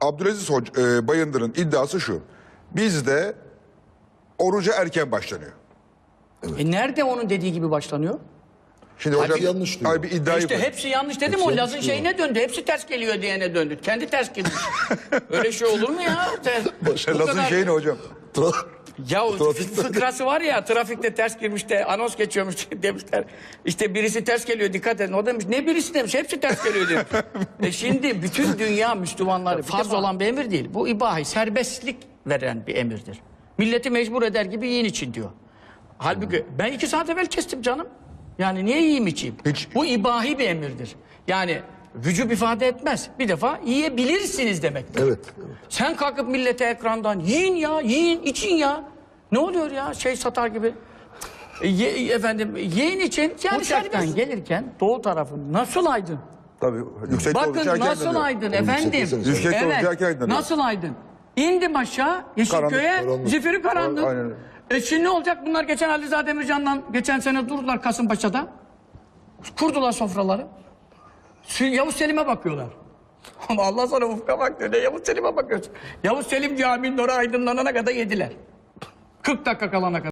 Abdülaziz Hoca, e, Bayındır'ın iddiası şu. Bizde oruca erken başlanıyor. E nerede onun dediği gibi başlanıyor? Şimdi hocam yanlış diyor. ay bir iddiayı İşte koy- hepsi yanlış dedim Hepsi o yanlış Laz'ın diyor. şeyine döndü. Hepsi ters geliyor diyene döndü. Kendi ters girmiş. Öyle şey olur mu ya? Bu Laz'ın kadar- şeyi ne hocam? Tra- Ya o Trafikte- fıkrası var ya trafikte ters girmiş de anons geçiyormuş demişler. İşte birisi ters geliyor dikkat edin. O demiş ne birisi demiş hepsi ters geliyor demiş. e şimdi bütün dünya Müslümanları farz olan bir emir değil. Bu ibahi serbestlik veren bir emirdir. Milleti mecbur eder gibi yiyin için diyor. Halbuki ben iki saat evvel kestim canım. Yani niye yiyeyim içeyim? Hiç- Bu ibahi bir emirdir. Yani vücub ifade etmez. Bir defa yiyebilirsiniz demektir. Evet. evet. Sen kalkıp millete ekrandan yiyin ya, yiyin, için ya. Ne oluyor ya şey satar gibi. E, Ye, efendim yiyin için yani Uçaktan gelirken doğu tarafı nasıl aydın? Tabii yüksek Bakın nasıl aydın efendim. Yüksek olacağı evet. kendine. Nasıl aydın? İndim aşağı Yeşilköy'e zifiri karanlık. Aynen. E şimdi ne olacak? Bunlar geçen Ali Rıza Demircan'dan geçen sene durdular Kasımpaşa'da. Kurdular sofraları. Yavuz Selim'e bakıyorlar. Ama Allah sana ufka bak diyor. Ne Yavuz Selim'e bakıyorsun. Yavuz Selim caminin orası aydınlanana kadar yediler. 40 dakika kalana kadar.